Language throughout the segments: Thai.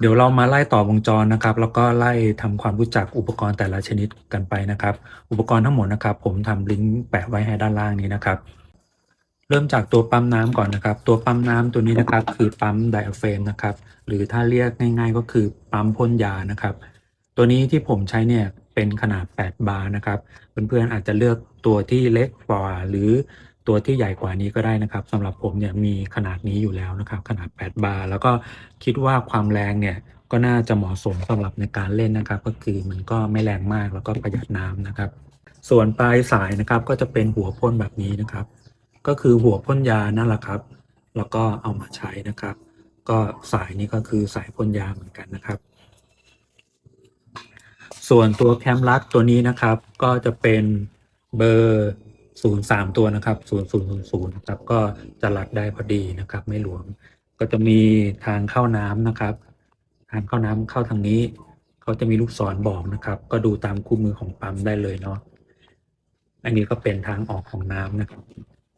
เดี๋ยวเรามาไล่ต่อวงจรนะครับ แล้วก็ไล่ทำความรู้จักอุปกรณ์แต่ละชนิดกันไปนะครับ อุปกรณ์ทั้งหมดนะครับ ผมทำลิงก์แปะไว้ให้ด้านล่างนี้นะครับ เริ่มจากตัวปั๊มน้ำก่อนนะครับ ตัวปั๊มน้ำตัวนี้นะครับ คือปั๊มไดอะเฟรมนะครับ หรือถ้าเรียกง่าย ๆ ก็คือปั๊มพ่นยานะครับ ตัวนี้ที่ผมใช้เนี่ยเป็นขนาด 8 บาร์นะครับ เพื่อนๆอาจจะเลือกตัวที่เล็กกว่าหรือ ตัวที่ใหญ่กว่านี้ก็ได้นะครับสำหรับผมเนี่ยมีขนาดนี้อยู่แล้วนะครับ ขนาด 8 บาร์แล้วก็คิดว่าความแรงเนี่ยก็น่าจะเหมาะสมสำหรับในการเล่นนะครับ ก็คือมันก็ไม่แรงมากแล้วก็ประหยัดน้ำนะครับ ส่วนปลายสายนะครับก็จะเป็นหัวพ่นแบบนี้นะครับ ก็คือหัวพ่นยานั่นแหละครับ แล้วก็เอามาใช้นะครับ ก็สายนี้ก็คือสายพ่นยาเหมือนกันนะครับ ส่วนตัวแคมลักตัวนี้นะครับ ก็จะเป็นเบอร์ 03ตัวนะครับ0000นะครับก็จะรัดได้พอดีนะครับ ไม่หลวม ก็จะมีทางเข้าน้ำนะครับ ทางเข้าน้ำเข้าทางนี้เขาจะมีลูกศรบอกนะครับ ก็ดูตามคู่มือของปั๊มได้เลยเนาะอันนี้ก็เป็นทางออกของน้ำนะครับ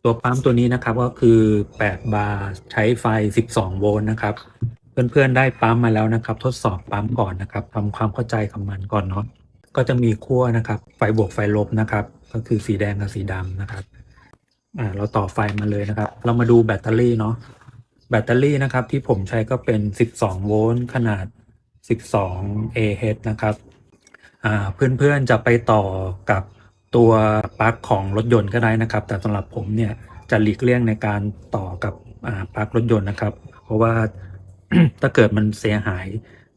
ตัวปั๊มตัวนี้นะครับก็คือ8บาร์ใช้ไฟ12โวลต์นะครับ เพื่อนๆได้ปั๊มมาแล้วนะครับ ทดสอบปั๊มก่อนนะครับทำความเข้าใจกับมันก่อนเนาะก็จะมีขั้วนะครับ ไฟบวกไฟลบนะครับ ก็คือสีแดงกับสีดำนะครับ อ่า เราต่อไฟมาเลยนะครับ เรามาดูแบตเตอรี่เนาะ แบตเตอรี่นะครับ ที่ผมใช้ก็เป็น 12 โวลต์ขนาด 12 Ah นะครับ อ่า เพื่อนๆจะไปต่อกับตัวปลั๊กของรถยนต์ก็ได้นะครับ แต่สำหรับผมเนี่ยจะหลีกเลี่ยงในการต่อกับอ่าปลั๊กรถยนต์นะครับ เพราะว่าถ้าเกิดมันเสียหาย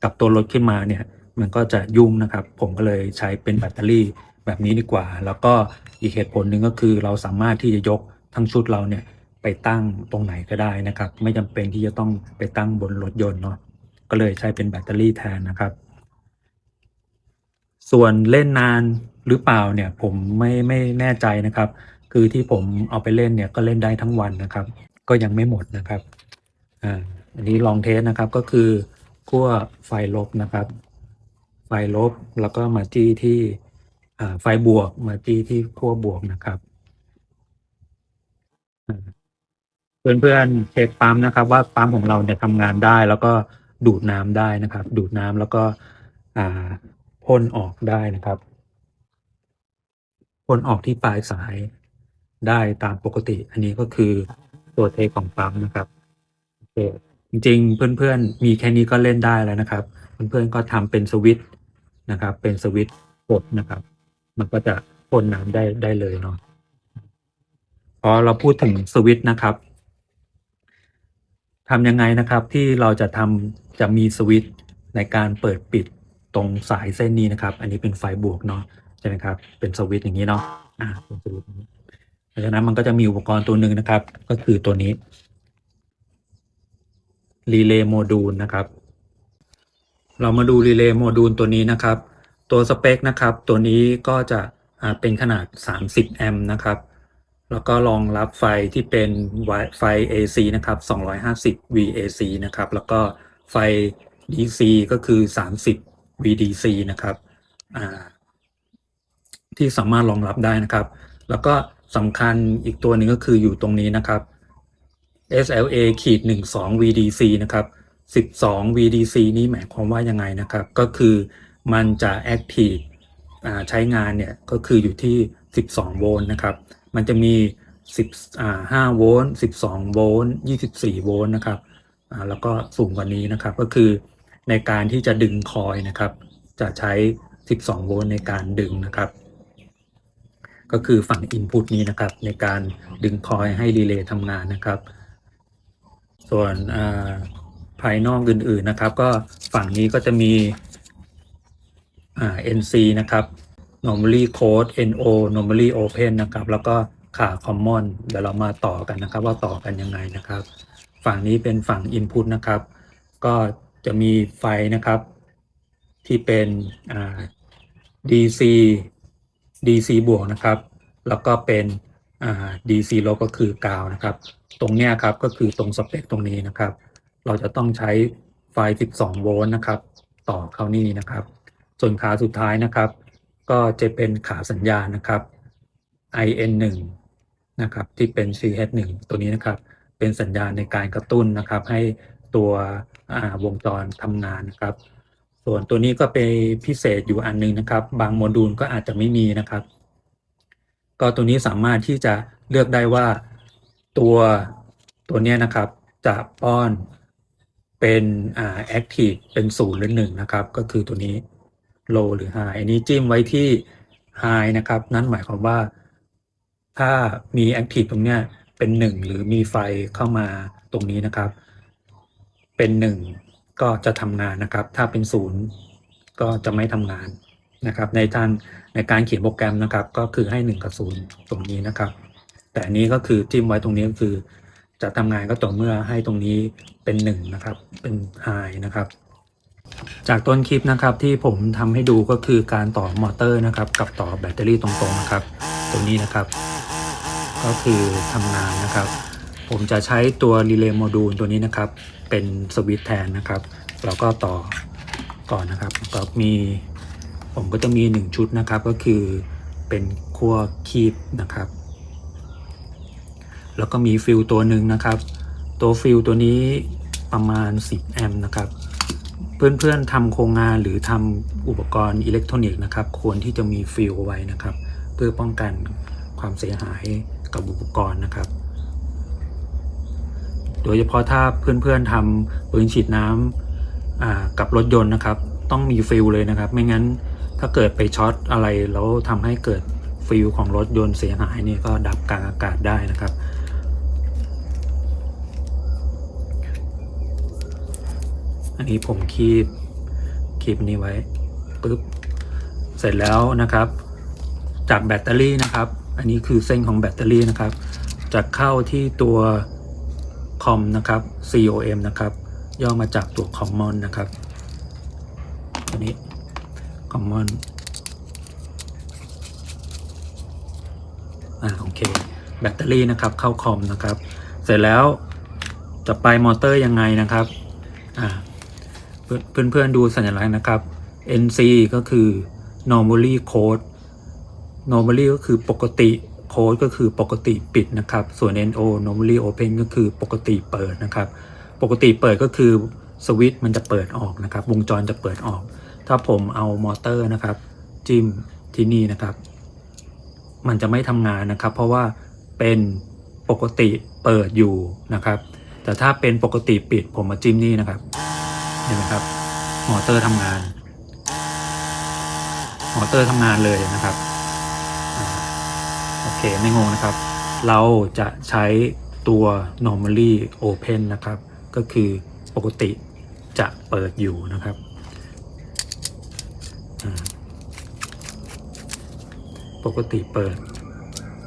กับตัวรถขึ้นมาเนี่ย มันก็จะยุ่งนะครับ ผมก็เลยใช้เป็นแบตเตอรี่ แบบนี้ดีกว่า แล้วก็อีกเหตุผลหนึ่งก็คือเราสามารถที่จะยกทั้งชุดเราเนี่ยไปตั้งตรงไหนก็ได้นะครับ ไม่จำเป็นที่จะต้องไปตั้งบนรถยนต์เนาะก็เลยใช้เป็นแบตเตอรี่แทนนะครับ ส่วนเล่นนานหรือเปล่าเนี่ยผมไม่ไม่แน่ใจนะครับ คือที่ผมเอาไปเล่นเนี่ยก็เล่นได้ทั้งวันนะครับ ก็ยังไม่หมดนะครับอ่าอันนี้ลองเทสนะครับก็คือขั้วไฟลบนะครับ ไฟลบแล้วก็มาจี้ที่ ไฟบวกมาจี้ที่ขั้วบวกนะครับอ่าเพื่อนๆเช็คปั๊มนะครับ ว่าปั๊มของเราเนี่ยทำงานได้ แล้วก็ดูดน้ำได้นะครับ ดูดน้ำแล้วก็พ่นออกได้นะครับพ่นออกที่ปลายสายได้ตามปกติ อันนี้ก็คือตัวเทคของปั๊มนะครับโอเคจริงๆเพื่อนๆ มีแค่นี้ก็เล่นได้แล้วนะครับ เพื่อนๆก็ทำเป็นสวิตช์นะครับ เป็นสวิตช์กดนะครับ มันก็จะพ่นน้ำได้ได้เลยเนาะพอเราพูดถึงสวิตช์นะครับทำยังไงนะครับที่เราจะทำจะมีสวิตช์ในการเปิดปิดตรงสายเส้นนี้นะครับ อันนี้เป็นไฟบวกเนาะใช่ไหมครับ เป็นสวิตช์อย่างนี้เนาะอ่าเป็นสวิตช์อย่างนี้เพราะฉะนั้นมันก็จะมีอุปกรณ์ตัวหนึ่งนะครับ ก็คือตัวนี้รีเลย์โมดูลนะครับ เรามาดูรีเลย์โมดูลตัวนี้นะครับ ตัวสเปคนะครับ ตัวนี้ก็จะเป็นขนาด 30 แอมป์นะครับ แล้วก็รองรับไฟที่เป็นไฟ AC นะครับ 250 VAC นะครับ แล้วก็ไฟ DC ก็คือ 30 VDC นะครับที่สามารถรองรับได้นะครับ แล้วก็สำคัญอีกตัวหนึ่งก็คืออยู่ตรงนี้นะครับ SLA ขีด12 VDC นะครับ 12 VDC นี่หมายความว่ายังไงนะครับ ก็คือ มันจะ active อ่าใช้งานเนี่ยก็คืออยู่ที่ 12 โวลต์นะครับ มันจะมี10 5โวลต์ 12 โวลต์ 24 โวลต์นะครับ แล้วก็สูงกว่านี้นะครับ ก็คือในการที่จะดึงคอยนะครับ จะใช้ 12 โวลต์ในการดึงนะครับ ก็คือฝั่ง Input นี้นะครับ ในการดึงคอยให้รีเลย์ทำงานนะครับ ส่วนภายนอกอื่นๆนะครับ ก็ฝั่งนี้ก็จะมี อ่า NC นะครับ normally code NO normally open นะครับ แล้วก็ขา common เดี๋ยวเรามาต่อกันนะครับ ว่าต่อกันยังไงนะครับ ฝั่งนี้เป็นฝั่ง input นะครับ ก็จะมีไฟนะครับ ที่เป็นอ่า DC DC บวกนะครับ แล้วก็เป็นอ่า DC ลบก็คือกาวนะครับ ตรงเนี้ยครับก็คือตรงสเปคตรงนี้นะครับ เราจะต้องใช้ไฟ 12 โวลต์นะครับ ต่อเข้านี่นะครับ ส่วนขาสุดท้ายนะครับ ก็จะเป็นขาสัญญาณนะครับ IN1 นะครับที่เป็น CH1 ตัวนี้นะครับ เป็นสัญญาณในการกระตุ้นนะครับ ให้ตัววงจรทำงานนะครับ ส่วนตัวนี้ก็เป็นพิเศษอยู่อันหนึงนะครับ บางโมดูลก็อาจจะไม่มีนะครับ ก็ตัวนี้สามารถที่จะเลือกได้ว่าตัวตัวนี้นะครับจะป้อนเป็นอ่า active เป็นศูนย์หรือหนึ่งนะครับ ก็คือตัวนี้ low หรือ high อันนี้จิ้มไว้ที่ high นะครับ นั่นหมายความว่า ถ้ามี active ตรงเนี้ยเป็นหนึ่งหรือมีไฟเข้ามาตรงนี้นะครับ เป็นหนึ่งก็จะทำงานนะครับ ถ้าเป็นศูนย์ก็จะไม่ทำงานนะครับ ในทางในการเขียนโปรแกรมนะครับ ก็คือให้หนึ่งกับศูนย์ตรงนี้นะครับ แต่อันนี้ก็คือจิ้มไว้ตรงนี้ก็คือ จะทำงานก็ต่อเมื่อให้ตรงนี้เป็นหนึ่งนะครับ เป็น high นะครับ จากต้นคลิปนะครับที่ผมทำให้ดูก็คือการต่อมอเตอร์นะครับ กับต่อแบตเตอรี่ตรงๆนะครับตรงนี้นะครับ ก็คือทำงานนะครับ ผมจะใช้ตัวรีเลย์โมดูลตัวนี้นะครับ เป็นสวิตช์แทนนะครับแล้วก็ต่อก่อนนะครับก็มีผมก็จะมี 1 ชุดนะครับ ก็คือเป็นขั้วคีบนะครับ แล้วก็มีฟิลตัวหนึ่งนะครับ ตัวฟิลตัวนี้ประมาณ 10 แอมป์นะครับ เพื่อนๆทำโครงงานหรือทำอุปกรณ์อิเล็กทรอนิกส์นะครับควรที่จะมีฟิลไว้นะครับ เพื่อป้องกันความเสียหายกับอุปกรณ์นะครับ โดยเฉพาะถ้าเพื่อนๆทำปืนฉีดน้ำอ่ากับรถยนต์นะครับ ต้องมีฟิลเลยนะครับ ไม่งั้นถ้าเกิดไปช็อตอะไรแล้วทำให้เกิดฟิลของรถยนต์เสียหายนี่ก็ดับกลางอากาศได้นะครับ อันนี้ผมคีบคีบนี้ไว้ปุ๊บเสร็จแล้วนะครับ จากแบตเตอรี่นะครับ อันนี้คือเส้นของแบตเตอรี่นะครับ จะเข้าที่ตัวคอมนะครับ COM นะครับ ย่อมาจากตัว Common นะครับตัวนี้ Common อ่าโอเคแบตเตอรี่นะครับเข้าคอมนะครับ เสร็จแล้วจะไปมอเตอร์ยังไงนะครับอ่า เพื่อนเพื่อนๆดูสัญลักษณ์นะครับ NC ก็คือ normally code normally ก็คือปกติ code ก็คือปกติปิดนะครับ ส่วน NO normally open ก็คือปกติเปิดนะครับ ปกติเปิดก็คือสวิตช์มันจะเปิดออกนะครับ วงจรจะเปิดออก ถ้าผมเอามอเตอร์นะครับ จิ้มที่นี่นะครับ มันจะไม่ทำงานนะครับ เพราะว่าเป็นปกติเปิดอยู่นะครับ แต่ถ้าเป็นปกติปิดผมมาจิ้มนี่นะครับ ห็นไหมครับมอเตอร์ทำงานมอเตอร์ทำงานเลยนะครับโอเคไม่งงนะครับ เราจะใช้ตัว normally open นะครับ ก็คือปกติจะเปิดอยู่นะครับปกติเปิด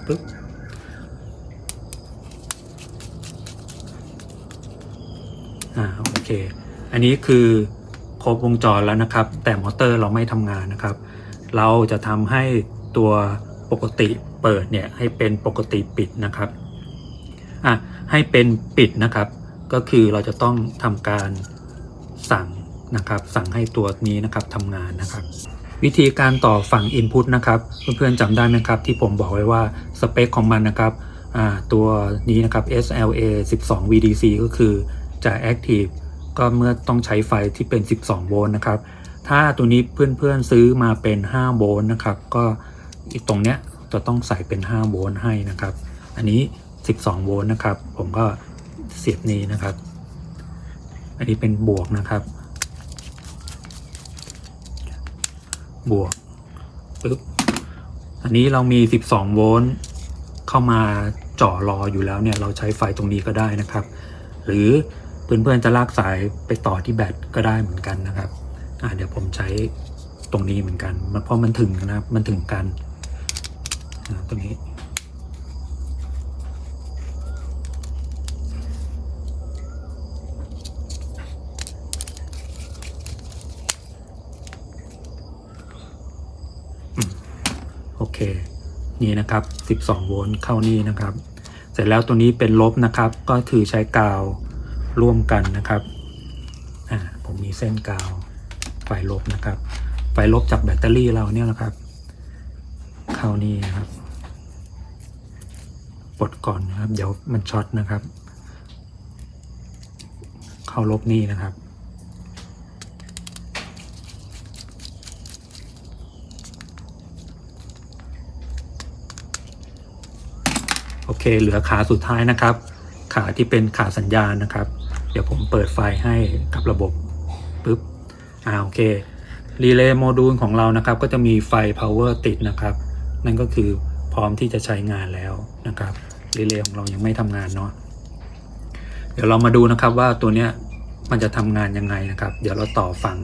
ปึ๊บอ่าโอเค อันนี้คือครบวงจรแล้วนะครับ แต่มอเตอร์เราไม่ทำงานนะครับ เราจะทำให้ตัวปกติเปิดเนี่ยให้เป็นปกติปิดนะครับอะให้เป็นปิดนะครับ ก็คือเราจะต้องทำการสั่งนะครับ สั่งให้ตัวนี้นะครับทำงานนะครับ วิธีการต่อฝั่ง Input นะครับ เพื่อนๆจำได้ไหมครับ ที่ผมบอกไว้ว่าสเปคของมันนะครับอ่าตัวนี้นะครับ SLA 12 VDC ก็คือจะ Active ก็เมื่อต้องใช้ไฟที่เป็น 12 โวลต์นะครับ ถ้าตัวนี้เพื่อนๆซื้อมาเป็น 5 โวลต์นะครับ ก็อีกตรงเนี้ยจะต้องใส่เป็น 5 โวลต์ให้นะครับ อันนี้ 12 โวลต์นะครับ ผมก็เสียบนี้นะครับ อันนี้เป็นบวกนะครับ บวกปึ๊บ อันนี้เรามี 12 โวลต์เข้ามาจ่อรออยู่แล้วเนี่ย เราใช้ไฟตรงนี้ก็ได้นะครับ หรือ เพื่อนๆจะลากสายไปต่อที่แบตก็ได้เหมือนกันนะครับอ่าเดี๋ยวผมใช้ตรงนี้เหมือนกัน มันเพราะมันถึงนะครับมันถึงกันตรงนี้โอเค นี่นะครับ 12 โวลต์เข้านี่นะครับ เสร็จแล้วตัวนี้เป็นลบนะครับ ก็คือใช้กาว ร่วมกันนะครับผมมีเส้นกาวไฟลบนะครับ ไฟลบจากแบตเตอรี่เราเนี่ยนะครับ เข้านี่นะครับปลดก่อนนะครับ เดี๋ยวมันช็อตนะครับ เข้าลบนี่นะครับ โอเคเหลือขาสุดท้ายนะครับ ขาที่เป็นขาสัญญาณนะครับ เดี๋ยวผมเปิดไฟให้กับระบบปุ๊บอ่าโอเครีเลย์โมดูลของเรานะครับ ก็จะมีไฟ power ติดนะครับ นั่นก็คือพร้อมที่จะใช้งานแล้วนะครับรีเลย์ของเรายังไม่ทำงานเนาะเดี๋ยวเรามาดูนะครับว่าตัวเนี้ยมันจะทำงานยังไงนะครับ เดี๋ยวเราต่อฝั่ง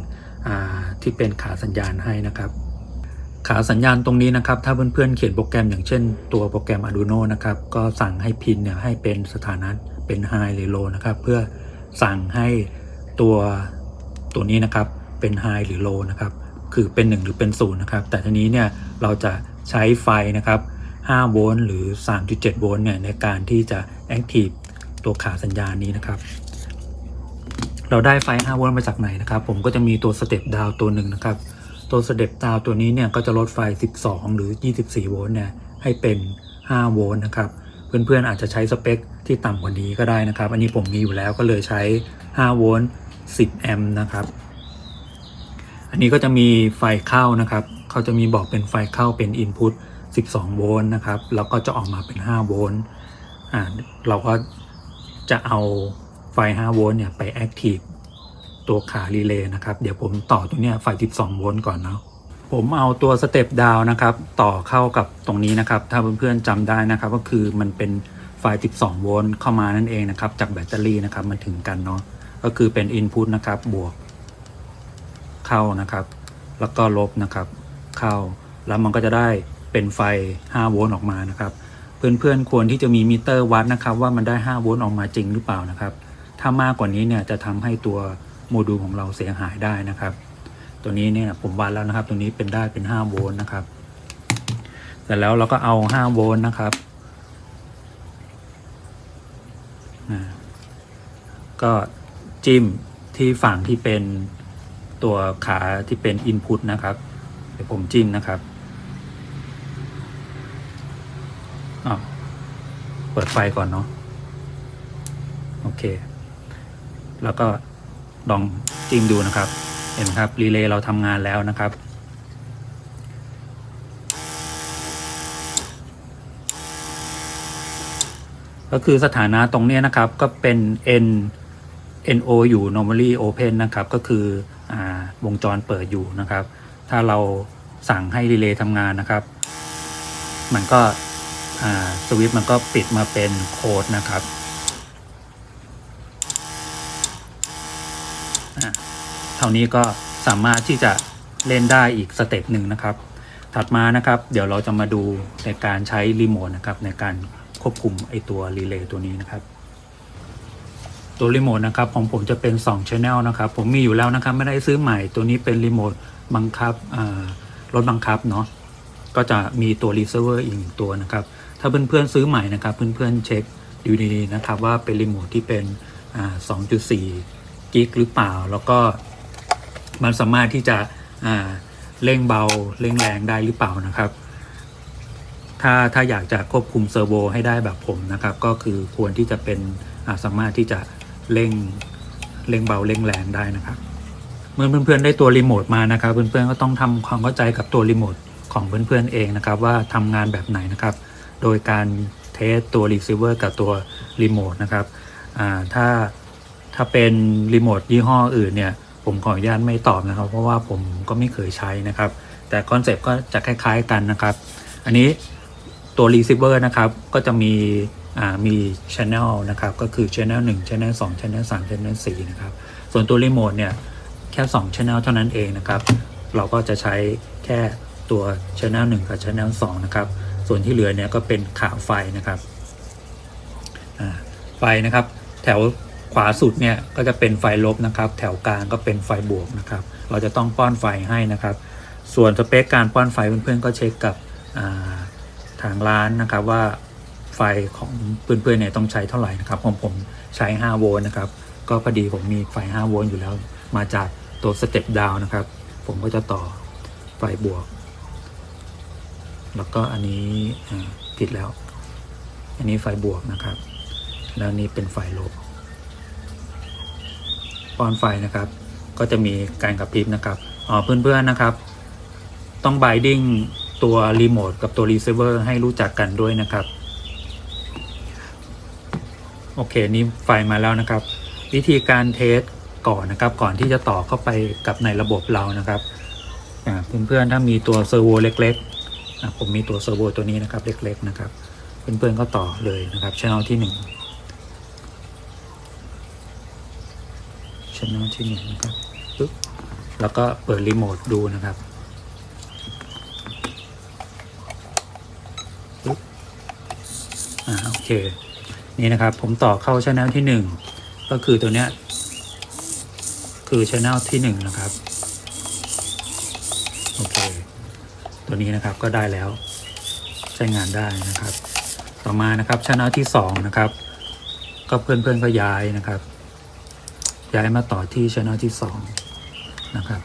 อ่าที่เป็นขาสัญญาณให้นะครับ ขาสัญญาณตรงนี้นะครับ ถ้าเพื่อนๆเขียนโปรแกรมอย่างเช่น ตัวโปรแกรม Arduino นะครับ ก็สั่งให้พินเนี่ยให้เป็นสถานะเป็น High หรือ Low นะครับ เพื่อ สั่งให้ตัวตัวนี้นะครับเป็น High หรือ Low นะครับคือเป็น 1 หรือเป็น0นะครับแต่ทีนี้เนี่ยเราจะใช้ไฟนะครับ5โวลต์หรือ 3.7 โวลต์เนี่ยในการที่จะ Active ตัวขาสัญญาณนี้นะครับ เราได้ไฟ 5 โวลต์มาจากไหนนะครับ ผมก็จะมีตัวสเต็ปดาวตัวหนึ่งนะครับ ตัวสเต็ปดาวตัวนี้เนี่ยก็จะลดไฟ 12 หรือ 24 โวลต์เนี่ยให้เป็น 5 โวลต์นะครับ เพื่อนๆอาจจะใช้สเปคที่ต่ำกว่านี้ก็ได้นะครับ อันนี้ผมมีอยู่แล้วก็เลยใช้ 5 โวลต์ 10 แอมป์นะครับ อันนี้ก็จะมีไฟเข้านะครับ เขาจะมีบอกเป็นไฟเข้าเป็น Input 12 โวลต์นะครับ แล้วก็จะออกมาเป็น 5 โวลต์ อ่า เราก็จะเอาไฟ 5 โวลต์เนี่ยไป Active ตัวขารีเลย์นะครับ เดี๋ยวผมต่อตัวเนี้ยไฟ 12 โวลต์ก่อนเนาะ ผมเอาตัวสเต็ปดาวนะครับ ต่อเข้ากับตรงนี้นะครับ ถ้าเพื่อนๆจำได้นะครับ ก็คือมันเป็นไฟ12 โวลต์เข้ามานั่นเองนะครับ จากแบตเตอรี่นะครับมันถึงกันเนาะก็คือเป็น Input นะครับ บวก เข้านะครับ แล้วก็ลบนะครับ เข้า แล้วมันก็จะได้เป็นไฟ 5 โวลต์ออกมานะครับ เพื่อนๆควรที่จะมีมิเตอร์วัดนะครับ ว่ามันได้ 5 โวลต์ออกมาจริงหรือเปล่านะครับ ถ้ามากกว่านี้เนี่ยจะทำให้ตัวโมดูลของเราเสียหายได้นะครับ ตัวนี้เนี่ยผมวัดแล้วนะครับ ตัวนี้เป็นได้เป็น5โวลต์นะครับเสร็จแล้วเราก็เอา5โวลต์นะครับก็จิ้มที่ฝั่งที่เป็นตัวขาที่เป็น Input นะครับเดี๋ยวผมจิ้มนะครับอ้าวเปิดไฟก่อนเนาะโอเค แล้วก็ลองจิ้มดูนะครับ เห็นครับรีเลย์เราทำงานแล้วนะครับ ก็คือสถานะตรงนี้นะครับก็เป็น n no อยู่ normally open นะครับ ก็คืออวงจรเปิดอยู่นะครับ ถ้าเราสั่งให้รีเลย์ทำงานนะครับ มันก็สวิตช์มันก็ปิดมาเป็นโคดนะครับอะ เท่านี้ก็สามารถที่จะเล่นได้อีกสเต็ปหนึ่งนะครับ ถัดมานะครับ เดี๋ยวเราจะมาดูในการใช้รีโมทนะครับในการควบคุมไอตัวรีเลย์ตัวนี้นะครับ ตัวรีโมทนะครับของผมจะเป็น2 Channel นะครับ ผมมีอยู่แล้วนะครับไม่ได้ซื้อใหม่ตัวนี้เป็นรีโมทบังคับรถบังคับเนาะก็จะมีตัวรีเซิร์เวอร์อีกหนึ่งตัวนะครับ ถ้าเพื่อนๆซื้อใหม่นะครับ เพื่อนๆเช็คดูดีๆนะครับว่าเป็นรีโมทที่เป็นอ่า2.4 กิกหรือเปล่า แล้วก็ มันสามารถที่จะเร่งเบาเร่งแรงได้หรือเปล่านะครับ ถ้าถ้าอยากจะควบคุมเซอร์โวให้ได้แบบผมนะครับ ก็คือควรที่จะเป็นาสามารถที่จะเร่งเร่งเบาเร่งแรงได้นะครับ เมื่อเพื่อนๆได้ตัวรีโมทมานะครับ เพื่อนๆก็ต้องทำความเข้าใจกับตัวรีโมทของเพื่อนๆเองนะครับ ว่าทำงานแบบไหนนะครับ โดยการเทสตัวรีเซิร์ฟเวอร์กับตัวรีโมทนะครับถ้าถ้าเป็นรีโมทยี่ห้ออื่นเนี่ย ผมขออนุญาตไม่ตอบนะครับ เพราะว่าผมก็ไม่เคยใช้นะครับ แต่คอนเซปต์ก็จะคล้าย ๆกันนะครับ อันนี้ตัว receiver นะครับ ก็จะมีมี channel นะครับ ก็คือ channel 1 channel 2 channel 3 channel 4นะครับ ส่วนตัว remote เนี่ย แค่ 2 channel เท่านั้นเองนะครับ เราก็จะใช้แค่ตัว channel 1 กับ channel 2 นะครับ ส่วนที่เหลือเนี่ยก็เป็นขาไฟนะครับไฟนะครับ แถว ขวาสุดเนี่ยก็จะเป็นไฟลบนะครับ แถวกลางก็เป็นไฟบวกนะครับ เราจะต้องป้อนไฟให้นะครับ ส่วนสเปคการป้อนไฟเพื่อนๆก็เช็คกับาทางร้านนะครับว่าไฟของเพื่อนๆเนี่ยต้องใช้เท่าไหร่นะครับของผมใช้ 5 โวลต์นะครับ ก็พอดีผมมีไฟ 5 โวลต์อยู่แล้ว มาจากตัวสเต็ปดาวนะครับ ผมก็จะต่อไฟบวก แล้วก็อันนี้ผิดแล้ว อันนี้ไฟบวกนะครับ แล้วนี้เป็นไฟลบ ป้อนไฟนะครับ ก็จะมีการกระพริบนะครับอ๋อเพื่อนๆนะครับ ต้องบายดิ้งตัวรีโมทกับตัวรีเซิร์ฟเวอร์ให้รู้จักกันด้วยนะครับ โอเคนี้ไฟมาแล้วนะครับ วิธีการเทสก่อนนะครับ ก่อนที่จะต่อเข้าไปกับในระบบเรานะครับเพื่อนๆถ้ามีตัวเซอร์โวเล็กๆผมมีตัวเซอร์โวตัวนี้นะครับ เล็กๆนะครับ เพื่อนๆก็ต่อเลยนะครับช่องที่ 1 ช่องที่หนึ่งนะครับปึ๊บแล้วก็เปิดรีโมทดูนะครับปึ๊บอ่าโอเค นี่นะครับผมต่อเข้าช่องที่หนึ่งก็คือตัวเนี้ยคือช่องที่หนึ่งนะครับโอเค ตัวนี้นะครับก็ได้แล้วใช้งานได้นะครับ ต่อมานะครับช่องที่สองนะครับ ก็เพื่อนๆก็ย้ายนะครับ ย้ายมาต่อที่ช่องที่สองนะครับ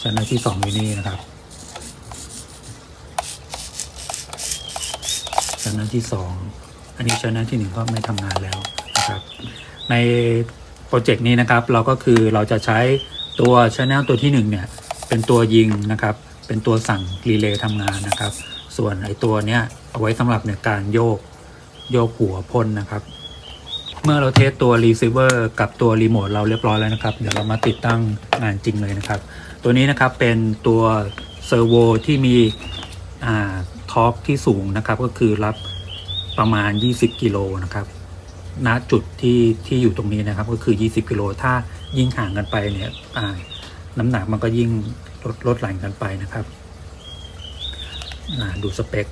ช่องที่สองอยู่นี่นะครับช่องที่สองอันนี้ช่องที่หนึ่งก็ไม่ทำงานแล้วนะครับ ในโปรเจกต์นี้นะครับ เราก็คือเราจะใช้ตัวช anel ตัวที่หนึ่งเนี่ยเป็นตัวยิงนะครับ เป็นตัวสั่งรีเลย์ทำงานนะครับ ส่วนไอตัวเนี้ยเอาไว้สำหรับในการโยกโยกหัวพ่นนะครับ เมื่อเราเทสตัว receiver กับตัวรีโมทเราเรียบร้อยแล้วนะครับ เดี๋ยวเรามาติดตั้งงานจริงเลยนะครับ ตัวนี้นะครับเป็นตัวเซอร์โวที่มีทอร์กที่สูงนะครับ ก็คือรับประมาณ 20 กิโลนะครับณจุดที่ที่อยู่ตรงนี้นะครับ ก็คือ 20 กิโล ถ้ายิ่งห่างกันไปเนี่ยน้ำหนักมันก็ยิ่งลดลดหลั่นกันไปนะครับดูสเปค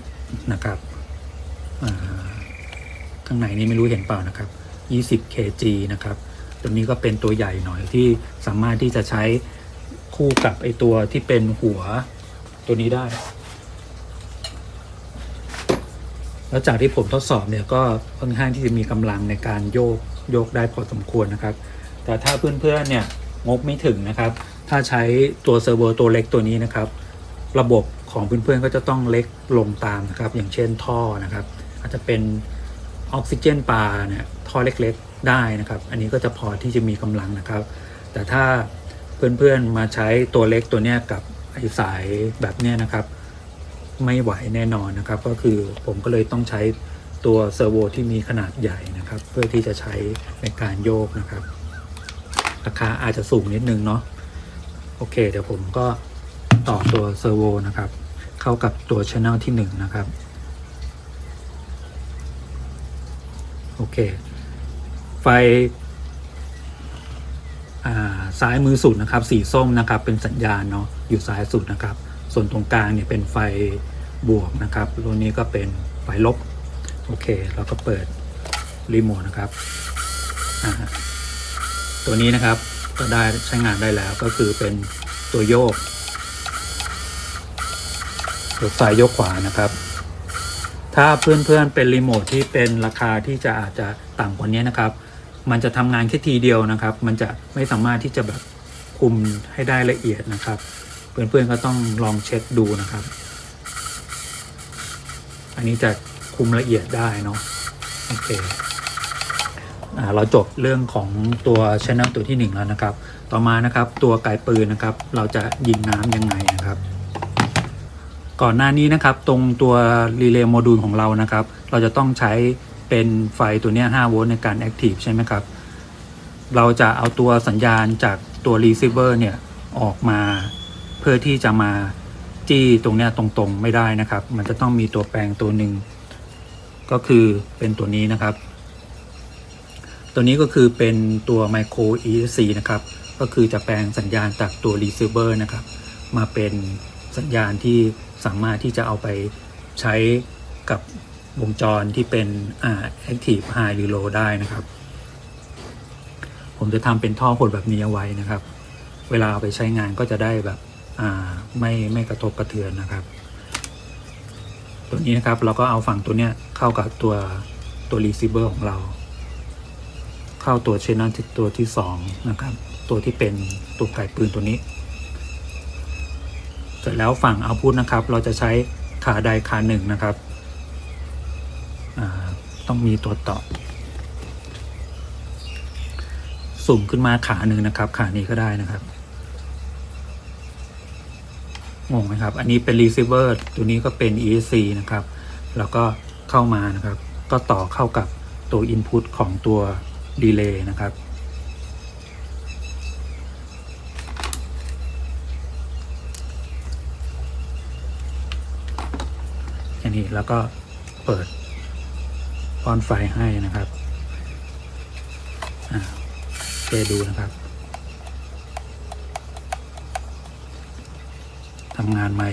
นะครับข้างในนี้ไม่รู้เห็นเปล่านะครับ 20 kg นะครับ ตัวนี้ก็เป็นตัวใหญ่หน่อยที่สามารถที่จะใช้คู่กับไอตัวที่เป็นหัวตัวนี้ได้ แล้วจากที่ผมทดสอบเนี่ยก็ค่อนข้างที่จะมีกำลังในการโยกโยกได้พอสมควรนะครับ แต่ถ้าเพื่อนๆเนี่ยงบไม่ถึงนะครับ ถ้าใช้ตัวเซอร์โวตัวเล็กตัวนี้นะครับ ระบบของเพื่อนๆก็จะต้องเล็กลงตามนะครับ อย่างเช่นท่อนะครับ อาจจะเป็นออกซิเจนปลาเนี่ย ท่อเล็กๆได้นะครับ อันนี้ก็จะพอที่จะมีกำลังนะครับ แต่ถ้าเพื่อนๆมาใช้ตัวเล็กตัวเนี้ยกับไอสายแบบเนี้ยนะครับ ไม่ไหวแน่นอนนะครับ ก็คือผมก็เลยต้องใช้ตัวเซอร์โวที่มีขนาดใหญ่นะครับ เพื่อที่จะใช้ในการโยกนะครับ ราคาอาจจะสูงนิดนึงเนาะโอเค เดี๋ยวผมก็ต่อตัวเซอร์โวนะครับ เข้ากับตัวช anel ที่ 1 นะครับ โอเค ไฟอ่าซ้ายมือสุดนะครับ สีส้มนะครับ เป็นสัญญาณเนาะอยู่ซ้ายสุดนะครับ ส่วนตรงกลางเนี่ยเป็นไฟบวกนะครับตัวนี้ก็เป็นไฟลบ โอเค เราก็เปิดรีโมทนะครับ ตัวนี้นะครับก็ได้ใช้งานได้แล้วก็คือเป็นตัวโยกยกซ้ายยกขวานะครับ ถ้าเพื่อนๆเป็นรีโมทที่เป็นราคาที่จะอาจจะต่ำกว่านี้นะครับ มันจะทำงานแค่ทีเดียวนะครับ มันจะไม่สามารถที่จะแบบคุมให้ได้ละเอียดนะครับ เพื่อนๆก็ต้องลองเช็คดูนะครับ อันนี้จะคุมละเอียดได้เนาะโอเคอเราจบเรื่องของตัวช anel ตัวที่หนึ่งแล้วนะครับ ต่อมานะครับตัวไกปืนนะครับ เราจะยิงน้ำยังไงนะครับ ก่อนหน้านี้นะครับตรงตัวรีเลย์โมดูลของเรานะครับ เราจะต้องใช้ เป็นไฟตัวนี้5โวลต์ในการ Active ใช่ไหมครับ เราจะเอาตัวสัญญาณจากตัว receiver เนี่ยออกมา เพื่อที่จะมาจี้ตรงเนี้ยตรงๆไม่ได้นะครับ มันจะต้องมีตัวแปลงตัวหนึ่งก็คือเป็นตัวนี้นะครับ ตัวนี้ก็คือเป็นตัว micro ESC นะครับ ก็คือจะแปลงสัญญาณจากตัว receiver นะครับ มาเป็นสัญญาณที่สามารถที่จะเอาไปใช้กับ วงจรที่เป็นอ่า active high หรือ low ได้นะครับ ผมจะทำเป็นท่อหดแบบนี้เอาไว้นะครับ เวลาเอาไปใช้งานก็จะได้แบบอ่าไม่ไม่กระทบกระเทือนนะครับ ตัวนี้นะครับเราก็เอาฝั่งตัวเนี้ยเข้ากับตัวตัว receiver ของเรา เข้าตัว channel ตัวที่สองนะครับ ตัวที่เป็นตัวไก่ปืนตัวนี้เสร็จแล้วฝั่งเอาพุทนะครับ เราจะใช้ขาใดขาหนึ่งนะครับ ต้องมีตัวต่อ สุ่มขึ้นมาขาหนึ่งนะครับ ขานี้ก็ได้นะครับงงไหมครับ อันนี้เป็น receiver ตัวนี้ก็เป็น ESC นะครับ แล้วก็เข้ามานะครับ ก็ต่อเข้ากับตัว Input ของตัวดีเลย์นะครับ อันนี้แล้วก็เปิด ป้อนไฟให้นะครับอ่าเปดูนะครับทำงานไหม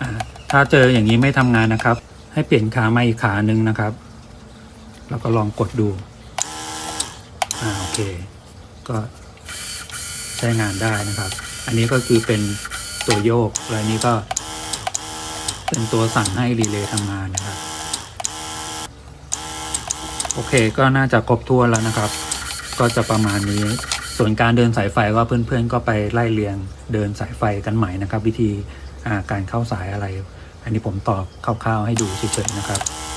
อ่าถ้าเจออย่างนี้ไม่ทำงานนะครับ ให้เปลี่ยนขามาอีกขาหนึ่งนะครับ แล้วก็ลองกดดูอ่าโอเค ก็ใช้งานได้นะครับ อันนี้ก็คือเป็นตัวโยก แล้วนี้ก็เป็นตัวสั่งให้รีเลย์ทำงานนะครับ โอเคก็น่าจะครบถ้วนแล้วนะครับ ก็จะประมาณนี้ ส่วนการเดินสายไฟก็เพื่อนๆ ก็ไปไล่เรียงเดินสายไฟกันใหม่นะครับ วิธีาการเข้าสายอะไร อันนี้ผมตอบคร่าวๆให้ดูเฉยๆนะครับ